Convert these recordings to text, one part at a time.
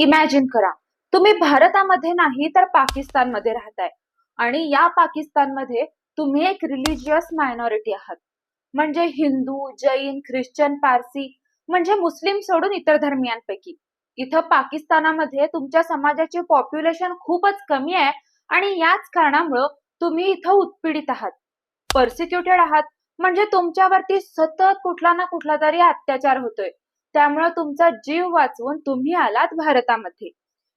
Imagine करा. तुम्ही भारतामध्ये नाही तर पाकिस्तानमध्ये राहताय. आणि या पाकिस्तानमध्ये तुम्ही एक रिलिजियस मायनॉरिटी आहात. म्हणजे हिंदू जैन ख्रिश्चन पारसी म्हणजे मुस्लिम सोडून इतर धर्मियांपैकी. इथं पाकिस्तानामध्ये तुमच्या समाजाचे पॉप्युलेशन खूपच कमी आहे आणि याच कारणामुळं तुम्ही इथं उत्पीडित आहात. पर्सिक्युटेड आहात. म्हणजे तुमच्यावरती सतत कुठला ना कुठला तरी अत्याचार होतोय. त्यामुळं तुमचा जीव वाचवून तुम्ही आलात भारतामध्ये.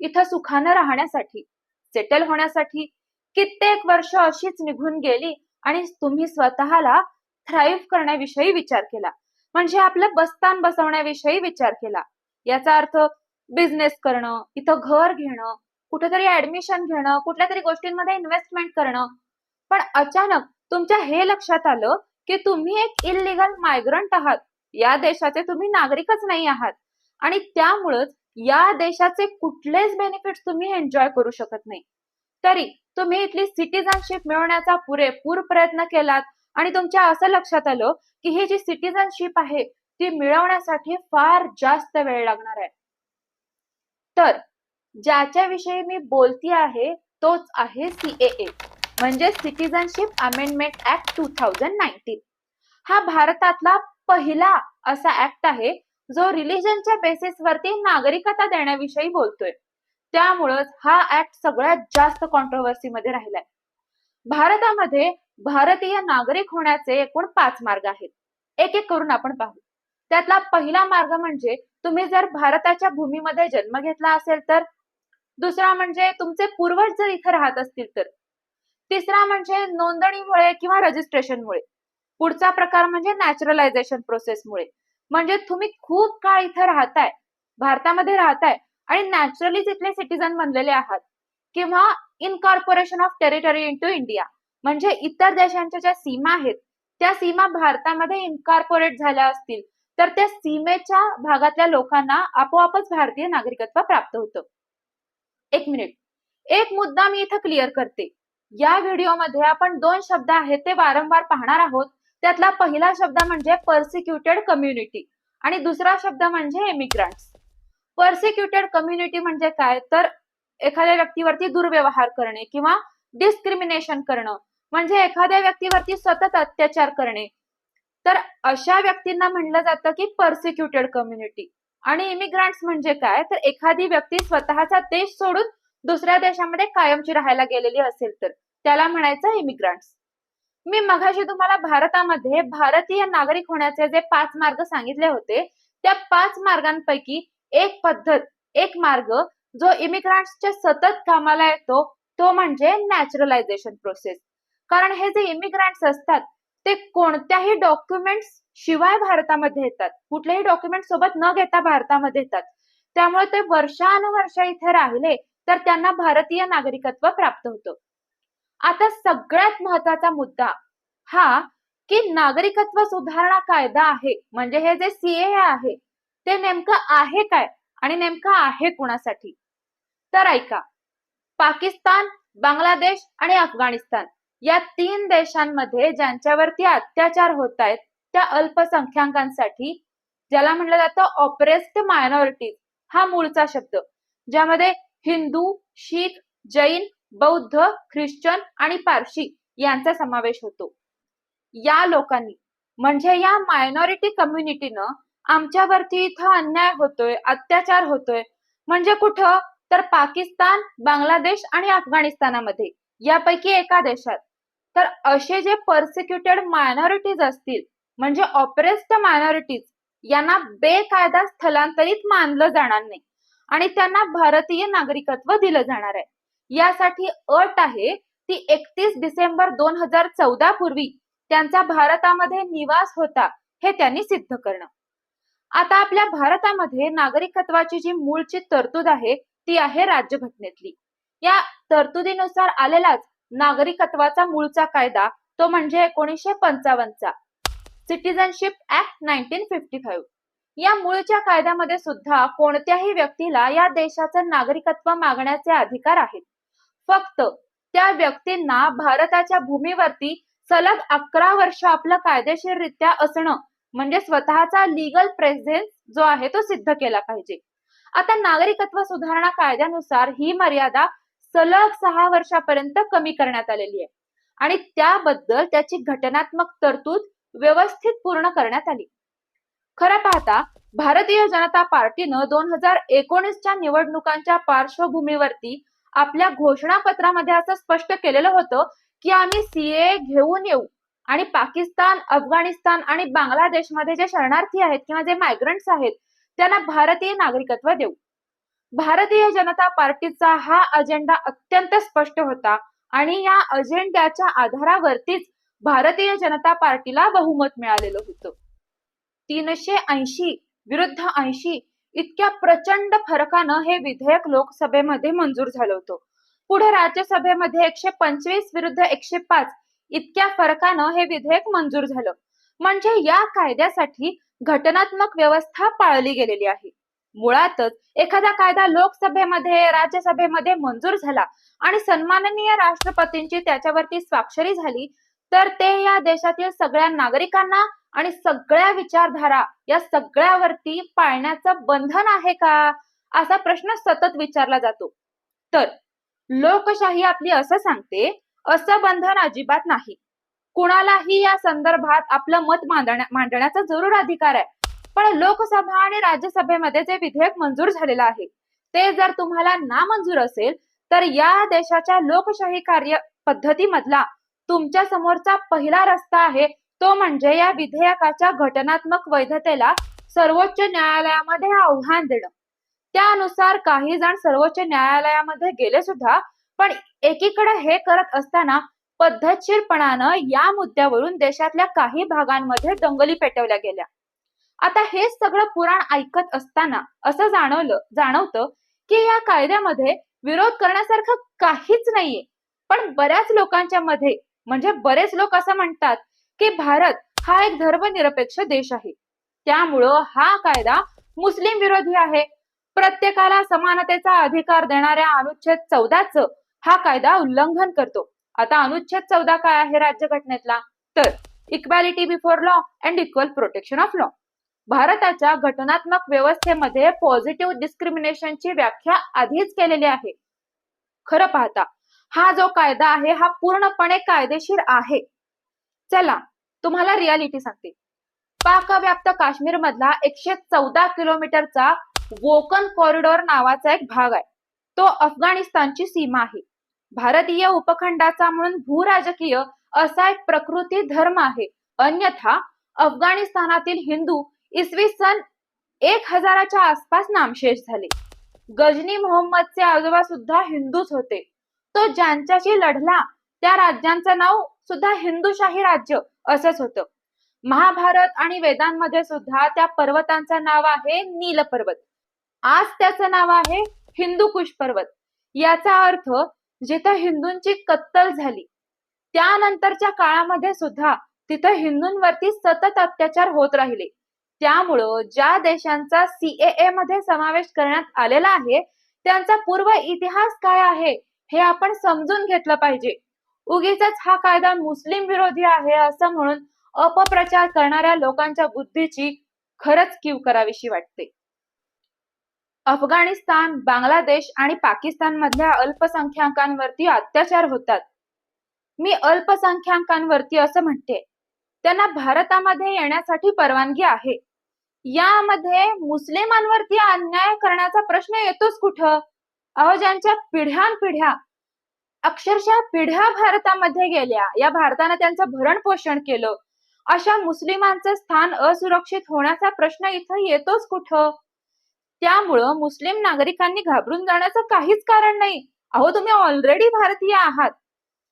इथं सुखानं राहण्यासाठी सेटल होण्यासाठी कित्येक वर्ष अशीच निघून गेली आणि तुम्ही स्वतःला थ्राईव्ह करण्याविषयी विचार केला. म्हणजे आपलं बस्तान बसवण्याविषयी विचार केला. याचा अर्थ बिझनेस करणं इथं घर घेणं कुठेतरी ऍडमिशन घेणं कुठल्या तरी गोष्टींमध्ये इन्व्हेस्टमेंट करणं. पण अचानक तुमच्या हे लक्षात आलं की तुम्ही एक इलिगल मायग्रंट आहात. या देशाचे तुम्ही नागरिकच नाही आहात. आणि त्यामुळंच या देशाचे कुठलेच बेनिफिट्स तुम्ही एन्जॉय करू शकत नाही. तरी तुम्ही इथली सिटीजनशिप मिळवण्याचा पुरेपूर प्रयत्न केलात आणि तुमच्या असं लक्षात आलं की ही जी सिटीजनशिप आहे ती मिळवण्यासाठी फार जास्त वेळ लागणार आहे. तर ज्याच्याविषयी मी बोलती आहे तोच आहे सीएए म्हणजे citizenship amendment act two thousand nineteen हा भारतातला पहिला असा ऍक्ट आहे जो रिलिजनच्या बेसिसवरती नागरिकता देण्याविषयी बोलतोय. त्यामुळंच हा ऍक्ट सगळ्यात जास्त कॉन्ट्रोवर्सी मध्ये राहिलाय. भारतामध्ये भारतीय नागरिक होण्याचे एकूण पाच मार्ग आहेत. एक एक करून आपण पाहू. त्यातला पहिला मार्ग म्हणजे तुम्ही जर भारताच्या भूमीमध्ये जन्म घेतला असेल तर दुसरा म्हणजे तुमचे पूर्वज जर इथे राहत असतील तर तिसरा म्हणजे नोंदणीमुळे किंवा रजिस्ट्रेशनमुळे पुढचा प्रकार म्हणजे नॅचरलायझेशन प्रोसेसमुळे म्हणजे तुम्ही खूप काळ इथं राहताय भारतामध्ये राहताय आणि नॅचरली तिथले सिटीजन बनलेले आहात. किंवा incorporation of territory into India म्हणजे इतर देशांच्या ज्या सीमा आहेत त्या सीमा भारतामध्ये इनकॉर्पोरेट झाल्या असतील तर त्या सीमेच्या भागातल्या लोकांना आपोआपच भारतीय नागरिकत्व प्राप्त होतं. एक मिनिट एक मुद्दा मी इथं क्लिअर करते. या व्हिडिओमध्ये आपण दोन शब्द आहेत ते वारंवार पाहणार आहोत. त्यातला पहिला शब्द म्हणजे पर्सिक्युटेड कम्युनिटी आणि दुसरा शब्द म्हणजे इमिग्रंट्स पर्सिक्युटेड कम्युनिटी म्हणजे काय? तर एखाद्या व्यक्तीवरती दुर्व्यवहार करणे किंवा डिस्क्रिमिनेशन करणं. म्हणजे एखाद्या व्यक्तीवरती सतत अत्याचार करणे. तर अशा व्यक्तींना म्हणलं जातं की पर्सिक्युटेड कम्युनिटी आणि इमिग्रंट्स म्हणजे काय? तर एखादी व्यक्ती स्वतःचा देश सोडून दुसऱ्या देशामध्ये कायमची राहायला गेलेली असेल तर. त्याला म्हणायचं इमिग्रंट्स मी मघाशी तुम्हाला भारतामध्ये भारतीय नागरिक होण्याचे जे पाच मार्ग सांगितले होते त्या पाच मार्गांपैकी एक पद्धत एक मार्ग जो इमिग्रंट्सच्या सतत कामाला येतो तो म्हणजे नॅचरलायझेशन प्रोसेस कारण हे जे इमिग्रंट्स असतात ते कोणत्याही डॉक्युमेंट्स शिवाय भारतामध्ये येतात. कुठलेही डॉक्युमेंट सोबत न घेता भारतामध्ये येतात. त्यामुळे ते वर्षानुवर्ष इथे राहिले तर त्यांना भारतीय नागरिकत्व प्राप्त होतं. आता सगळ्यात महत्त्वाचा मुद्दा हा की नागरिकत्व सुधारणा कायदा आहे. म्हणजे हे जे सीए आहे ते नेमकं आहे काय आणि नेमकं आहे कुणासाठी? तर ऐका पाकिस्तान बांगलादेश आणि अफगाणिस्तान या तीन देशांमध्ये ज्यांच्यावरती अत्याचार होत आहेत त्या अल्पसंख्याकांसाठी ज्याला म्हटलं जातं ऑपरेस्ट मायनॉरिटीज हा मूळचा शब्द. ज्यामध्ये हिंदू शीख जैन बौद्ध ख्रिश्चन आणि पारशी यांचा समावेश होतो. या लोकांनी म्हणजे या मायनॉरिटी कम्युनिटीनं आमच्यावरती इथं अन्याय होतोय अत्याचार होतोय म्हणजे कुठं? तर पाकिस्तान बांगलादेश आणि अफगाणिस्तानामध्ये यापैकी एका देशात. तर असे जे पर्सिक्युटेड मायनॉरिटीज असतील म्हणजे ऑपरेस्ट मायनॉरिटीज यांना बेकायदा स्थलांतरित मानलं जाणार नाही. आणि त्यांना भारतीय नागरिकत्व दिलं जाणार आहे. यासाठी अट आहे ती एकतीस डिसेंबर दोन हजार चौदा पूर्वी त्यांचा भारतामध्ये निवास होता हे त्यांनी सिद्ध करणं. आता आपल्या भारतामध्ये नागरिकत्वाची जी मूळची तरतूद आहे ती आहे राज्यघटनेतली. या तरतुदीनुसार आलेलाच नागरिकत्वाचा मूळचा कायदा तो म्हणजे एकोणीसशे पंचावन्नचा citizenship act nineteen fifty five या मूळच्या कायद्यामध्ये सुद्धा कोणत्याही व्यक्तीला या देशाचं नागरिकत्व मागण्याचे अधिकार आहेत. फक्त त्या व्यक्तींना भारताच्या भूमीवरती सलग अकरा वर्ष आपलं कायदेशीररित्या असणं म्हणजे स्वतःचा लिगल प्रेझेन्स जो आहे तो सिद्ध केला पाहिजे. आता नागरिकत्व सुधारणा कायद्यानुसार ही मर्यादा सलग सहा वर्षापर्यंत कमी करण्यात आलेली आहे. आणि त्याबद्दल त्याची घटनात्मक तरतूद व्यवस्थित पूर्ण करण्यात आली. खरं पाहता भारतीय जनता पार्टीनं दोन हजार एकोणीसच्या निवडणुकांच्या पार्श्वभूमीवरती आपल्या घोषणापत्रामध्ये असं स्पष्ट केलेलं होतं की आम्ही सीए घेऊन येऊ. आणि पाकिस्तान अफगाणिस्तान आणि बांगलादेशमध्ये जे शरणार्थी आहेत किंवा जे मायग्रंट्स आहेत त्यांना भारतीय नागरिकत्व देऊ. भारतीय जनता पार्टीचा हा अजेंडा अत्यंत स्पष्ट होता आणि या अजेंड्याच्या आधारावरतीच भारतीय जनता पार्टीला बहुमत मिळालेलं होतं. तीनशे ऐंशी विरुद्ध ऐंशी इतक्या प्रचंड फरकानं हे विधेयक लोकसभेमध्ये मंजूर झालं होतं. पुढे राज्यसभेमध्ये एकशे पंचवीस विरुद्ध एकशे पाच इतक्या फरकानं हे विधेयक मंजूर झालं. म्हणजे या कायद्यासाठी घटनात्मक व्यवस्था पाळली गेलेली आहे. मुळातच एखादा कायदा लोकसभेमध्ये राज्यसभेमध्ये मंजूर झाला आणि सन्माननीय राष्ट्रपतींची त्याच्यावरती स्वाक्षरी झाली तर ते या देशातील सगळ्या नागरिकांना आणि सगळ्या विचारधारा या सगळ्यावरती पाळण्याचं बंधन आहे का? असा प्रश्न सतत विचारला जातो. तर लोकशाही आपली असं सांगते असं बंधन अजिबात नाही. कुणालाही या संदर्भात आपलं मत मांडण्या मांडण्याचा जरूर अधिकार आहे. पण लोकसभा आणि राज्यसभेमध्ये जे विधेयक मंजूर झालेलं आहे ते जर तुम्हाला नामंजूर असेल तर या देशाच्या लोकशाही कार्य पद्धतीमधला तुमच्या समोरचा पहिला रस्ता आहे तो म्हणजे या विधेयकाच्या घटनात्मक वैधतेला सर्वोच्च न्यायालयामध्ये आव्हान देणं. त्यानुसार काही जण सर्वोच्च न्यायालयामध्ये गेले सुद्धा पण एकीकडे हे करत असताना पद्धतशीरपणानं या मुद्द्यावरून देशातल्या काही भागांमध्ये दंगली पेटवल्या गेल्या. आता हे सगळं पुराण ऐकत असताना असं जाणवलं जाणवतं की या कायद्यामध्ये विरोध करण्यासारखं काहीच नाहीये. पण बऱ्याच लोकांच्या मध्ये म्हणजे बरेच लोक असं म्हणतात की भारत हा एक धर्मनिरपेक्ष देश आहे. त्यामुळं हा कायदा मुस्लिम विरोधी आहे. प्रत्येकाला समानतेचा अधिकार देणाऱ्या अनुच्छेद चौदाच हा कायदा उल्लंघन करतो. आता अनुच्छेद चौदा काय आहे राज्यघटनेतला? तर equality before law and equal protection of law भारताच्या घटनात्मक व्यवस्थेमध्ये पॉझिटिव्ह डिस्क्रिमिनेशनची व्याख्या आधीच केलेली आहे. खरं पाहता हा जो कायदा आहे हा पूर्णपणे कायदेशीर आहे. चला तुम्हाला रियालिटी सांगते. पाकव्याप्त काश्मीर मधला एकशे चौदा किलोमीटरचा वोकन कॉरिडॉर नावाचा एक भाग आहे. तो अफगाणिस्तानची सीमा आहे. भारतीय उपखंडाचा म्हणून भूराजकीय असा एक प्रकृती धर्म आहे. अन्यथा अफगाणिस्तानातील हिंदू इसवी सन एक हजाराच्या आसपास नामशेष झाले. गजनी मोहम्मदचे आजोबा सुद्धा हिंदूच होते. तो ज्यांच्याशी लढला त्या राज्यांचं नाव सुद्धा हिंदूशाही राज्य असंच होतं. महाभारत आणि वेदांमध्ये सुद्धा त्या पर्वतांचं नाव आहे नील पर्वत. आज त्याचं नाव आहे हिंदू कुश पर्वत. याचा अर्थ जिथं हिंदूंची कत्तल झाली त्यानंतरच्या काळामध्ये सुद्धा तिथं हिंदूंवरती सतत अत्याचार होत राहिले. त्यामुळं ज्या देशांचा सीएए मध्ये समावेश करण्यात आलेला आहे त्यांचा पूर्व इतिहास काय आहे हे आपण समजून घेतलं पाहिजे. उगीच हा कायदा मुस्लिम विरोधी आहे असं म्हणून अपप्रचार करणाऱ्या लोकांच्या बुद्धीची खरंच कीव करावीशी वाटते. अफगाणिस्तान बांगलादेश आणि पाकिस्तान मधल्या अल्पसंख्याकांवरती अत्याचार होतात. मी अल्पसंख्याकांवरती असं म्हणते त्यांना भारतामध्ये येण्यासाठी परवानगी आहे. यामध्ये मुस्लिमांवरती अन्याय करण्याचा प्रश्न येतोच कुठं? अहो ज्यांच्या पिढ्यानपिढ्या अक्षरशः पिढ्या भारतामध्ये गेल्या. या भारतानं त्यांचं भरण पोषण केलं. अशा मुस्लिमांचं स्थान असुरक्षित होण्याचा प्रश्न इथं येतोच कुठं? त्यामुळं मुस्लिम नागरिकांनी घाबरून जाण्याचं काहीच कारण नाही. अहो तुम्ही ऑलरेडी भारतीय आहात.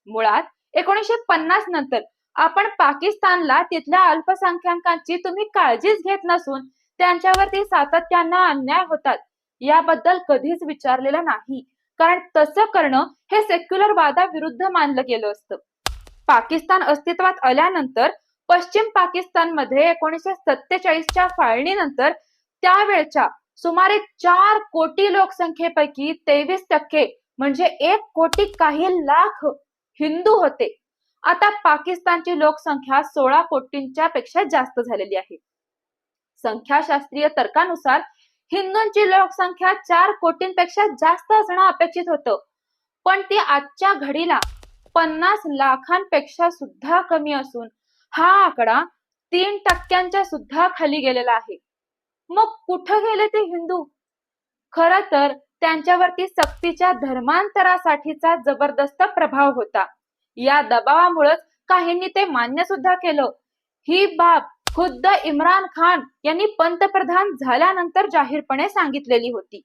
मुळात एकोणीशे पन्नास नंतर आपण पाकिस्तानला तिथल्या अल्पसंख्याकांची तुम्ही काळजीच घेत नसून त्यांच्यावरती सातत्यानं अन्याय होतात. याबद्दल कधीच विचारलेलं नाही. कारण तसं करणं हे सेक्युलर वादाविरुद्ध मानलं गेलं असतं. पाकिस्तान अस्तित्वात आल्यानंतर पश्चिम पाकिस्तानमध्ये एकोणीसशे सत्तेचाळीसच्या फाळणीनंतर त्यावेळच्या सुमारे चार कोटी लोकसंख्येपैकी तेवीस टक्के म्हणजे एक कोटी काही लाख हिंदू होते. आता पाकिस्तानची लोकसंख्या सोळा कोटींच्या पेक्षा जास्त झालेली आहे. संख्याशास्त्रीय तर्कानुसार हिंदूंची लोकसंख्या चार कोटींपेक्षा जास्त असणं अपेक्षित होतं. पण ती आजच्या घडीला पन्नास लाखांपेक्षा सुद्धा कमी असून हा आकडा तीन टक्क्यांच्या सुद्धा खाली गेलेला आहे. मग कुठं गेले ते हिंदू? खर तर त्यांच्यावरती सक्तीच्या धर्मांतरासाठीचा जबरदस्त प्रभाव होता. या दबावामुळेच काहींनी ते मान्य सुद्धा केलं. ही बाब खुद्द इम्रान खान यांनी पंतप्रधान झाल्यानंतर जाहीरपणे सांगितलेली होती.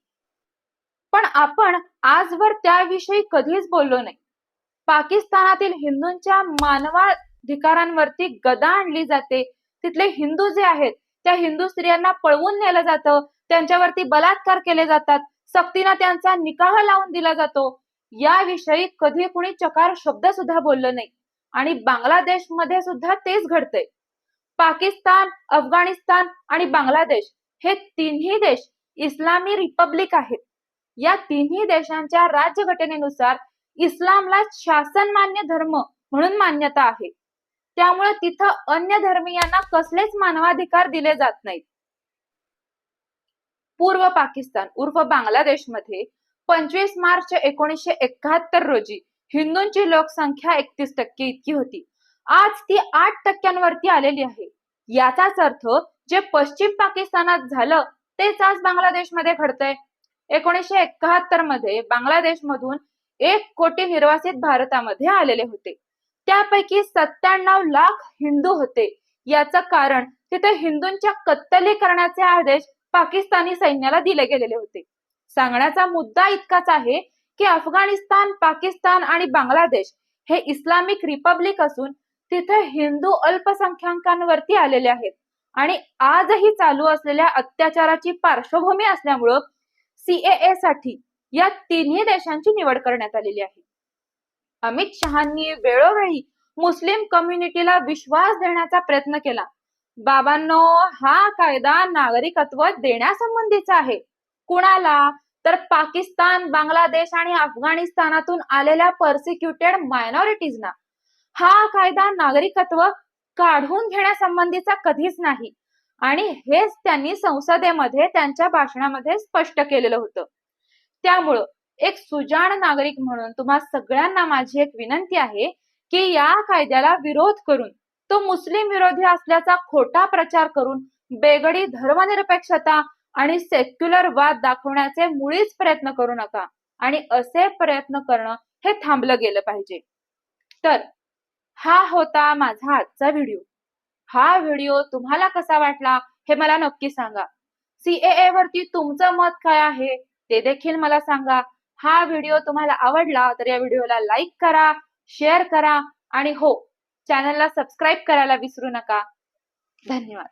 पण आपण आजवर त्याविषयी कधीच बोललो नाही. पाकिस्तानातील हिंदूंच्या मानवाधिकारांवरती गदा आणली जाते. तिथले हिंदू जे आहेत त्या हिंदू स्त्रियांना पळवून नेलं जातं. त्यांच्यावरती बलात्कार केले जातात. सक्तीनं त्यांचा निकाह लावून दिला जातो. याविषयी कधी कुणी चकार शब्द सुद्धा बोललं नाही. आणि बांगलादेशमध्ये सुद्धा तेच घडतंय. पाकिस्तान अफगाणिस्तान आणि बांगलादेश हे तिन्ही देश इस्लामी रिपब्लिक आहेत. या तिन्ही देशांच्या राज्यघटनेनुसार इस्लामला शासनमान्य धर्म म्हणून मान्यता आहे. त्यामुळे तिथं अन्य धर्मीयांना कसलेच मानवाधिकार दिले जात नाहीत. पूर्व पाकिस्तान उर्फ बांगलादेशमध्ये पंचवीस मार्च एकोणीसशे एकाहत्तर रोजी हिंदूंची लोकसंख्या एकतीस टक्के इतकी होती. आज ती आठ टक्क्यांवरती आलेली आहे. याचाच अर्थ जे पश्चिम पाकिस्तानात झालं तेच आज बांगलादेशमध्ये घडतंय. एकोणीसशे एकाहत्तरमध्ये बांगलादेश मधून एक कोटी निर्वासित भारतामध्ये आलेले होते. त्यापैकी सत्त्याण्णव लाख हिंदू होते. याचं कारण तिथे हिंदूंच्या कत्तली करण्याचे आदेश पाकिस्तानी सैन्याला दिले गेलेले होते. सांगण्याचा मुद्दा इतकाच आहे की अफगाणिस्तान पाकिस्तान आणि बांगलादेश हे इस्लामिक रिपब्लिक असून तिथे हिंदू अल्पसंख्याकांवरती आलेले आहेत. आणि आजही चालू असलेल्या अत्याचाराची पार्श्वभूमी असल्यामुळं सीएए साठी या तिन्ही देशांची निवड करण्यात आलेली आहे. अमित शहानी वेळोवेळी मुस्लिम कम्युनिटीला विश्वास देण्याचा प्रयत्न केला. बाबांनो हा कायदा नागरिकत्व देण्यासंबंधीचा आहे. कुणाला? तर पाकिस्तान बांगलादेश आणि अफगाणिस्तानातून आलेल्या पर्सिक्युटेड मायनॉरिटीजना हा कायदा नागरिकत्व काढून घेण्यासंबंधीचा कधीच नाही. आणि हेच त्यांनी संसदेमध्ये त्यांच्या भाषणामध्ये स्पष्ट केलेलं होतं. त्यामुळं एक सुजाण नागरिक म्हणून तुम्हा सगळ्यांना माझी एक विनंती आहे की या कायद्याला विरोध करून तो मुस्लिम विरोधी असल्याचा खोटा प्रचार करून बेगडी धर्मनिरपेक्षता आणि सेक्युलर वाद दाखवण्याचे मुळीच प्रयत्न करू नका. आणि असे प्रयत्न करणं हे थांबलं गेलं पाहिजे. तर हा होता माझा आजचा व्हिडिओ हा व्हिडिओ तुम्हाला कसा वाटला हे मला नक्की सांगा. सीएए वरती तुमचं मत काय आहे ते देखील मला सांगा. हा व्हिडिओ तुम्हाला आवडला तर या व्हिडिओला लाईक करा शेअर करा आणि हो चॅनलला सबस्क्राईब करायला विसरू नका. धन्यवाद.